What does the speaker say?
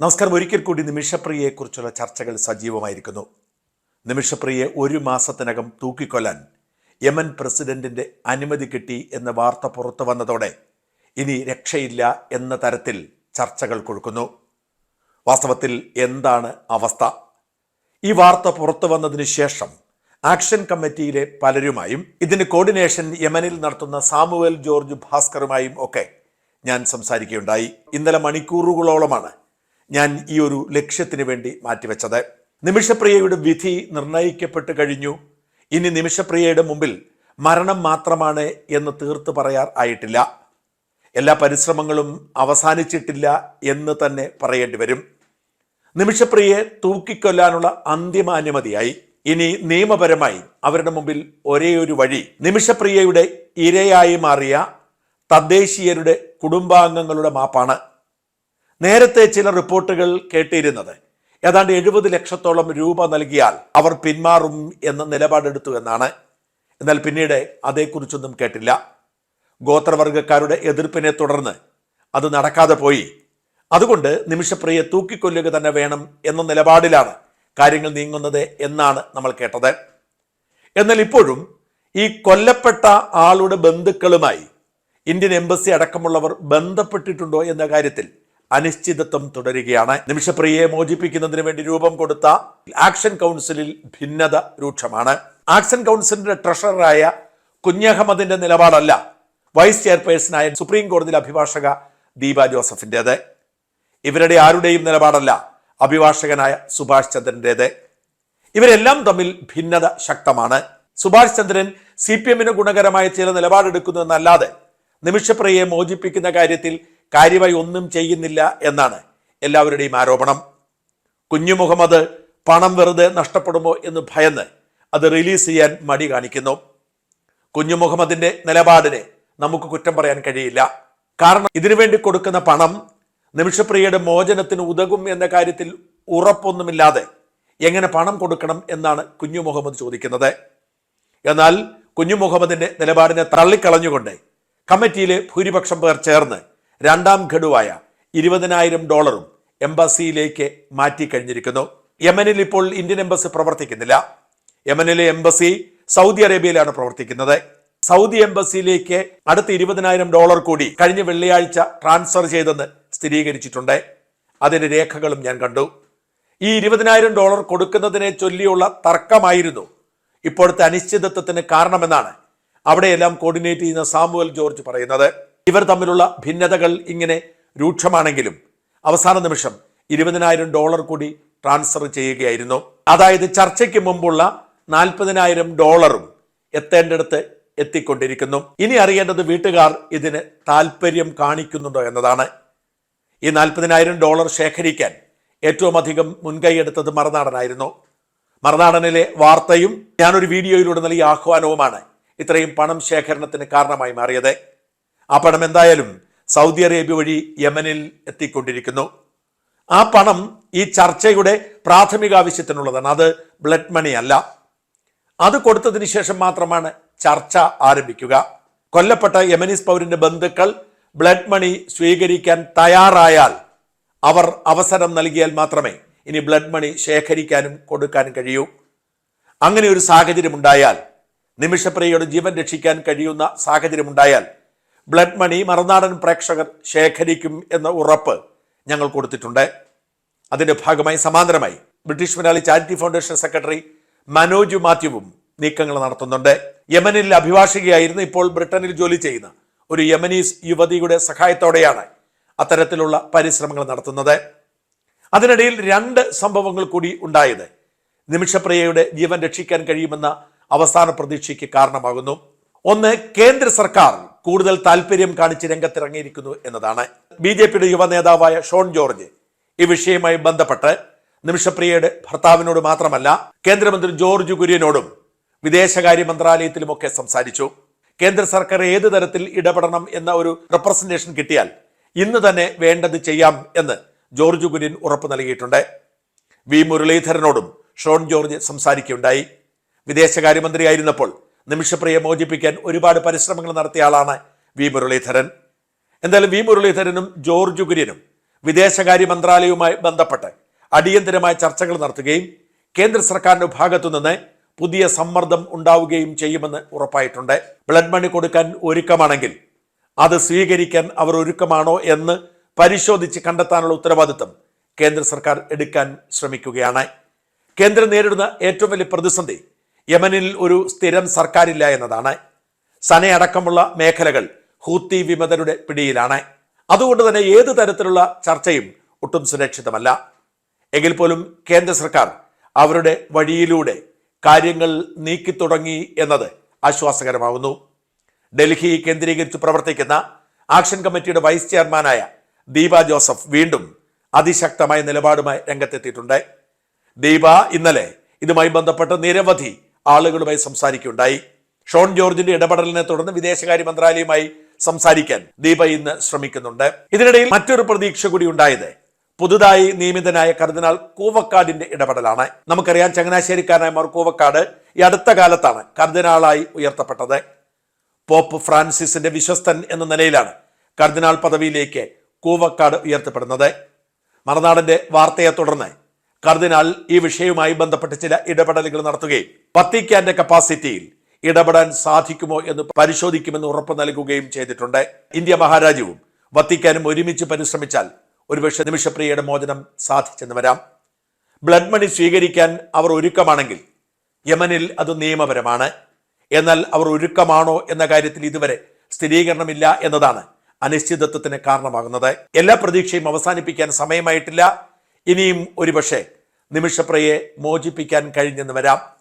നമസ്കാരം. ഒരിക്കൽ കൂടി നിമിഷപ്രിയയെക്കുറിച്ചുള്ള ചർച്ചകൾ സജീവമായിരിക്കുന്നു. നിമിഷപ്രിയയെ ഒരു മാസത്തിനകം തൂക്കിക്കൊല്ലാൻ യമൻ പ്രസിഡന്റിന്റെ അനുമതി കിട്ടി എന്ന വാർത്ത പുറത്തു വന്നതോടെ ഇനി രക്ഷയില്ല എന്ന തരത്തിൽ ചർച്ചകൾ കൊഴുക്കുന്നു. വാസ്തവത്തിൽ എന്താണ് അവസ്ഥ? ഈ വാർത്ത പുറത്തു വന്നതിന് ശേഷം ആക്ഷൻ കമ്മിറ്റിയിലെ പലരുമായും ഇതിന് കോർഡിനേഷൻ യമനിൽ നടത്തുന്ന സാമുവേൽ ജോർജ് ഭാസ്കറുമായും ഒക്കെ ഞാൻ സംസാരിക്കുകയുണ്ടായി. ഇന്നലെ മണിക്കൂറുകളോളമാണ് ഞാൻ ഈ ഒരു ലക്ഷ്യത്തിന് വേണ്ടി മാറ്റിവെച്ചത്. നിമിഷപ്രിയയുടെ വിധി നിർണയിക്കപ്പെട്ട് കഴിഞ്ഞു. ഇനി നിമിഷപ്രിയയുടെ മുമ്പിൽ മരണം മാത്രമാണ് എന്ന് തീർത്ത് പറയാർ ആയിട്ടില്ല. എല്ലാ പരിശ്രമങ്ങളും അവസാനിച്ചിട്ടില്ല എന്ന് തന്നെ പറയേണ്ടി വരും. നിമിഷപ്രിയയെ തൂക്കിക്കൊല്ലാനുള്ള അന്തിമ അനുമതിയായി. ഇനി നിയമപരമായി അവരുടെ മുമ്പിൽ ഒരേ ഒരു വഴി നിമിഷപ്രിയയുടെ ഇരയായി മാറിയ തദ്ദേശീയരുടെ കുടുംബാംഗങ്ങളുടെ മാപ്പാണ്. നേരത്തെ ചില റിപ്പോർട്ടുകൾ കേട്ടിരുന്നത്. ഏതാണ്ട് എഴുപത് ലക്ഷത്തോളം രൂപ നൽകിയാൽ അവർ പിന്മാറും എന്ന നിലപാടെടുത്തു എന്നാണ്. എന്നാൽ പിന്നീട് അതേക്കുറിച്ചൊന്നും കേട്ടില്ല. ഗോത്രവർഗക്കാരുടെ എതിർപ്പിനെ തുടർന്ന് അത് നടക്കാതെ പോയി. അതുകൊണ്ട് നിമിഷപ്രിയെ തൂക്കിക്കൊല്ലുക തന്നെ വേണം എന്ന നിലപാടിലാണ് കാര്യങ്ങൾ നീങ്ങുന്നത് എന്നാണ് നമ്മൾ കേട്ടത്. എന്നാൽ ഇപ്പോഴും ഈ കൊല്ലപ്പെട്ട ആളുടെ ബന്ധുക്കളുമായി ഇന്ത്യൻ എംബസി അടക്കമുള്ളവർ ബന്ധപ്പെട്ടിട്ടുണ്ടോ എന്ന കാര്യത്തിൽ അനിശ്ചിതത്വം തുടരുകയാണ്. നിമിഷപ്രിയയെ മോചിപ്പിക്കുന്നതിന് വേണ്ടി രൂപം കൊടുത്ത ആക്ഷൻ കൗൺസിലിൽ ഭിന്നത രൂക്ഷമാണ്. ആക്ഷൻ കൗൺസിലിന്റെ ട്രഷററായ കുഞ്ഞഹമ്മദിന്റെ നിലപാടല്ല വൈസ് ചെയർപേഴ്സണായ സുപ്രീം കോടതിയിലെ അഭിഭാഷക ദീപ ജോസഫിന്റെത് ഇവരുടെ ആരുടെയും നിലപാടല്ല അഭിഭാഷകനായ സുഭാഷ് ചന്ദ്രന്റെത് ഇവരെല്ലാം തമ്മിൽ ഭിന്നത ശക്തമാണ്. സുഭാഷ് ചന്ദ്രൻ സി പി എമ്മിന് ഗുണകരമായ ചില നിലപാടെടുക്കുന്നു എന്നല്ലാതെ നിമിഷപ്രിയയെ മോചിപ്പിക്കുന്ന കാര്യത്തിൽ കാര്യമായി ഒന്നും ചെയ്യുന്നില്ല എന്നാണ് എല്ലാവരുടെയും ആരോപണം. കുഞ്ഞു മുഹമ്മദ് പണം വെറുതെ നഷ്ടപ്പെടുമോ എന്ന് ഭയന്ന് അത് റിലീസ് ചെയ്യാൻ മടി കാണിക്കുന്നു. കുഞ്ഞു മുഹമ്മദിന്റെ നിലപാടിനെ നമുക്ക് കുറ്റം പറയാൻ കഴിയില്ല. കാരണം ഇതിനുവേണ്ടി കൊടുക്കുന്ന പണം നിമിഷപ്രിയയുടെ മോചനത്തിന് ഉതകും എന്ന കാര്യത്തിൽ ഉറപ്പൊന്നുമില്ലാതെ എങ്ങനെ പണം കൊടുക്കണം എന്നാണ് കുഞ്ഞു മുഹമ്മദ് ചോദിക്കുന്നത്. എന്നാൽ കുഞ്ഞു മുഹമ്മദിന്റെ നിലപാടിനെ തള്ളിക്കളഞ്ഞുകൊണ്ട് കമ്മിറ്റിയിലെ ഭൂരിപക്ഷം പേർ ചേർന്ന് രണ്ടാം ഘടുവായ ഇരുപതിനായിരം ഡോളറും എംബസിയിലേക്ക് മാറ്റിക്കഴിഞ്ഞിരിക്കുന്നു യമനിൽ ഇപ്പോൾ ഇന്ത്യൻ എംബസി പ്രവർത്തിക്കുന്നില്ല. യമനിലെ എംബസി സൗദി അറേബ്യയിലാണ് പ്രവർത്തിക്കുന്നത്. സൗദി എംബസിയിലേക്ക് അടുത്ത ഇരുപതിനായിരം ഡോളർ കൂടി കഴിഞ്ഞ വെള്ളിയാഴ്ച ട്രാൻസ്ഫർ ചെയ്തെന്ന് സ്ഥിരീകരിച്ചിട്ടുണ്ട്. അതിന്റെ രേഖകളും ഞാൻ കണ്ടു. ഈ ഇരുപതിനായിരം ഡോളർ കൊടുക്കുന്നതിനെ ചൊല്ലിയുള്ള തർക്കമായിരുന്നു ഇപ്പോഴത്തെ അനിശ്ചിതത്വത്തിന് കാരണമെന്നാണ് അവിടെയെല്ലാം കോർഡിനേറ്റ് ചെയ്യുന്ന സാമുവൽ ജോർജ് പറയുന്നത്. ഇവർ തമ്മിലുള്ള ഭിന്നതകൾ ഇങ്ങനെ രൂക്ഷമാണെങ്കിലും അവസാന നിമിഷം ഇരുപതിനായിരം ഡോളർ കൂടി ട്രാൻസ്ഫർ ചെയ്യുകയായിരുന്നു. അതായത് ചർച്ചയ്ക്ക് മുമ്പുള്ള നാൽപ്പതിനായിരം ഡോളറും എത്തേണ്ടടുത്ത് എത്തിക്കൊണ്ടിരിക്കുന്നു. ഇനി അറിയേണ്ടത് വീട്ടുകാർ ഇതിന് താല്പര്യം കാണിക്കുന്നുണ്ടോ എന്നതാണ്. ഈ നാൽപ്പതിനായിരം ഡോളർ ശേഖരിക്കാൻ ഏറ്റവും അധികം മുൻകൈയെടുത്തത് മറുനാടനായിരുന്നു. മറുനാടനിലെ വാർത്തയും ഞാനൊരു വീഡിയോയിലൂടെ നൽകിയ ആഹ്വാനവുമാണ് ഇത്രയും പണം ശേഖരണത്തിന് കാരണമായി മാറിയത്. ആ പണം എന്തായാലും സൗദി അറേബ്യ വഴി യമനിൽ എത്തിക്കൊണ്ടിരിക്കുന്നു. ആ പണം ഈ ചർച്ചയുടെ പ്രാഥമിക ആവശ്യത്തിനുള്ളതാണ്. അത് ബ്ലഡ് മണി അല്ല. അത് കൊടുത്തതിന് ശേഷം മാത്രമാണ് ചർച്ച ആരംഭിക്കുക. കൊല്ലപ്പെട്ട യമനീസ് പൗരന്റെ ബന്ധുക്കൾ ബ്ലഡ് മണി സ്വീകരിക്കാൻ തയ്യാറായാൽ അവർ അവസരം നൽകിയാൽ മാത്രമേ ഇനി ബ്ലഡ് മണി ശേഖരിക്കാനും കൊടുക്കാനും കഴിയൂ. അങ്ങനെ ഒരു സാഹചര്യം ഉണ്ടായാൽ നിമിഷപ്രിയയുടെ ജീവൻ രക്ഷിക്കാൻ കഴിയുന്ന സാഹചര്യം ഉണ്ടായാൽ ബ്ലഡ് മണി മറുനാടൻ പ്രേക്ഷകർ ശേഖരിക്കും എന്ന ഉറപ്പ് ഞങ്ങൾ കൊടുത്തിട്ടുണ്ട്. അതിന്റെ ഭാഗമായി സമാന്തരമായി British Malayali charity foundation secretary Manoj മാത്യുവും നീക്കങ്ങൾ നടത്തുന്നുണ്ട്. യമനിൽ അഭിഭാഷകയായിരുന്നു ഇപ്പോൾ ബ്രിട്ടനിൽ ജോലി ചെയ്യുന്ന ഒരു യമനീസ് യുവതിയുടെ സഹായത്തോടെയാണ് അത്തരത്തിലുള്ള പരിശ്രമങ്ങൾ നടത്തുന്നത്. അതിനിടയിൽ രണ്ട് സംഭവങ്ങൾ കൂടി ഉണ്ടായത് നിമിഷപ്രിയയുടെ ജീവൻ രക്ഷിക്കാൻ കഴിയുമെന്ന അവസാന പ്രതീക്ഷയ്ക്ക് കാരണമാകുന്നു. ഒന്ന് കേന്ദ്ര സർക്കാർ കൂടുതൽ താല്പര്യം കാണിച്ച് രംഗത്തിറങ്ങിയിരിക്കുന്നു എന്നതാണ് ബി ജെ പിയുടെ യുവ നേതാവായ ഷോൺ ജോർജ്. ഈ വിഷയവുമായി ബന്ധപ്പെട്ട് നിമിഷപ്രിയയുടെ ഭർത്താവിനോട് മാത്രമല്ല കേന്ദ്രമന്ത്രി ജോർജ് കുര്യനോടും വിദേശകാര്യ മന്ത്രാലയത്തിലുമൊക്കെ സംസാരിച്ചു. കേന്ദ്ര സർക്കാർ ഏത് തരത്തിൽ ഇടപെടണം എന്ന ഒരു റെപ്രസെന്റേഷൻ കിട്ടിയാൽ ഇന്ന് തന്നെ വേണ്ടത് ചെയ്യാം എന്ന് ജോർജ് കുര്യൻ ഉറപ്പ് നൽകിയിട്ടുണ്ട്. വി മുരളീധരനോടും ഷോൺ ജോർജ് സംസാരിക്കുകയുണ്ടായി. വിദേശകാര്യമന്ത്രിയായിരുന്നപ്പോൾ നിമിഷപ്രിയെ മോചിപ്പിക്കാൻ ഒരുപാട് പരിശ്രമങ്ങൾ നടത്തിയ ആളാണ് വി മുരളീധരൻ. എന്തായാലും വി മുരളീധരനും ജോർജ് കുര്യനും വിദേശകാര്യ മന്ത്രാലയവുമായി ബന്ധപ്പെട്ട് അടിയന്തരമായ ചർച്ചകൾ നടത്തുകയും കേന്ദ്ര സർക്കാരിന്റെ ഭാഗത്തു നിന്ന് പുതിയ സമ്മർദ്ദം ഉണ്ടാവുകയും ചെയ്യുമെന്ന് ഉറപ്പായിട്ടുണ്ട്. ബ്ലഡ് മണി കൊടുക്കാൻ ഒരുക്കമാണെങ്കിൽ അത് സ്വീകരിക്കാൻ അവർ ഒരുക്കമാണോ എന്ന് പരിശോധിച്ച് കണ്ടെത്താനുള്ള ഉത്തരവാദിത്തം കേന്ദ്ര സർക്കാർ എടുക്കാൻ ശ്രമിക്കുകയാണ്. കേന്ദ്രം നേരിടുന്ന ഏറ്റവും വലിയ പ്രതിസന്ധി യമനിൽ ഒരു സ്ഥിരം സർക്കാരില്ല എന്നതാണ്. സനെ അടക്കമുള്ള മേഖലകൾ ഹൂത്തി വിമതരുടെ പിടിയിലാണ്. അതുകൊണ്ട് തന്നെ ഏത് തരത്തിലുള്ള ചർച്ചയും ഒട്ടും സുരക്ഷിതമല്ല. എങ്കിൽ പോലും കേന്ദ്ര സർക്കാർ അവരുടെ വഴിയിലൂടെ കാര്യങ്ങൾ നീക്കി തുടങ്ങി എന്നത് ആശ്വാസകരമാകുന്നു ഡൽഹി കേന്ദ്രീകരിച്ച് പ്രവർത്തിക്കുന്ന ആക്ഷൻ കമ്മിറ്റിയുടെ വൈസ് ചെയർമാനായ ദീപ ജോസഫ് വീണ്ടും അതിശക്തമായ നിലപാടുമായി രംഗത്തെത്തിയിട്ടുണ്ട്. ദീപ ഇന്നലെ ഇതുമായി ബന്ധപ്പെട്ട് നിരവധി ആളുകളുമായി സംസാരിക്കുകയുണ്ടായി. ഷോൺ ജോർജിന്റെ ഇടപെടലിനെ തുടർന്ന് വിദേശകാര്യ മന്ത്രാലയവുമായി സംസാരിക്കാൻ ദീപ ഇന്ന് ശ്രമിക്കുന്നുണ്ട്. ഇതിനിടയിൽ മറ്റൊരു പ്രതീക്ഷ കൂടി ഉണ്ടായത് പുതുതായി നിയമിതനായ കർദിനാൾ കൂവക്കാടിന്റെ ഇടപെടലാണ്. നമുക്കറിയാം ചങ്ങനാശ്ശേരിക്കാരനായ മാർ കൂവക്കാട് ഈ അടുത്ത കാലത്താണ് കർദിനാളായി ഉയർത്തപ്പെട്ടത്. പോപ്പ് ഫ്രാൻസിസിന്റെ വിശ്വസ്തൻ എന്ന നിലയിലാണ് കർദിനാൾ പദവിയിലേക്ക് കൂവക്കാട് ഉയർത്തപ്പെടുന്നത്. മറനാടിന്റെ വാർത്തയെ തുടർന്ന് കർദിനാൾ ഈ വിഷയവുമായി ബന്ധപ്പെട്ട് ചില ഇടപെടലുകൾ നടത്തുകയും വത്തിക്കാന്റെ കപ്പാസിറ്റിയിൽ ഇടപെടാൻ സാധിക്കുമോ എന്ന് പരിശോധിക്കുമെന്ന് ഉറപ്പ് നൽകുകയും ചെയ്തിട്ടുണ്ട്. ഇന്ത്യ മഹാരാജ്യവും വത്തിക്കാനും ഒരുമിച്ച് പരിശ്രമിച്ചാൽ ഒരുപക്ഷെ നിമിഷപ്രിയയുടെ മോചനം സാധിച്ചെന്ന് വരാം. ബ്ലഡ് മണി സ്വീകരിക്കാൻ അവർ ഒരുക്കമാണെങ്കിൽ യമനിൽ അത് നിയമപരമാണ്. എന്നാൽ അവർ ഒരുക്കമാണോ എന്ന കാര്യത്തിൽ ഇതുവരെ സ്ഥിരീകരണമില്ല എന്നതാണ് അനിശ്ചിതത്വത്തിന് കാരണമാകുന്നത്. എല്ലാ പ്രതീക്ഷയും അവസാനിപ്പിക്കാൻ സമയമായിട്ടില്ല. ഇനിയും ഒരുപക്ഷെ നിമിഷപ്രയെ മോചിപ്പിക്കാൻ കഴിഞ്ഞെന്ന് വരാം.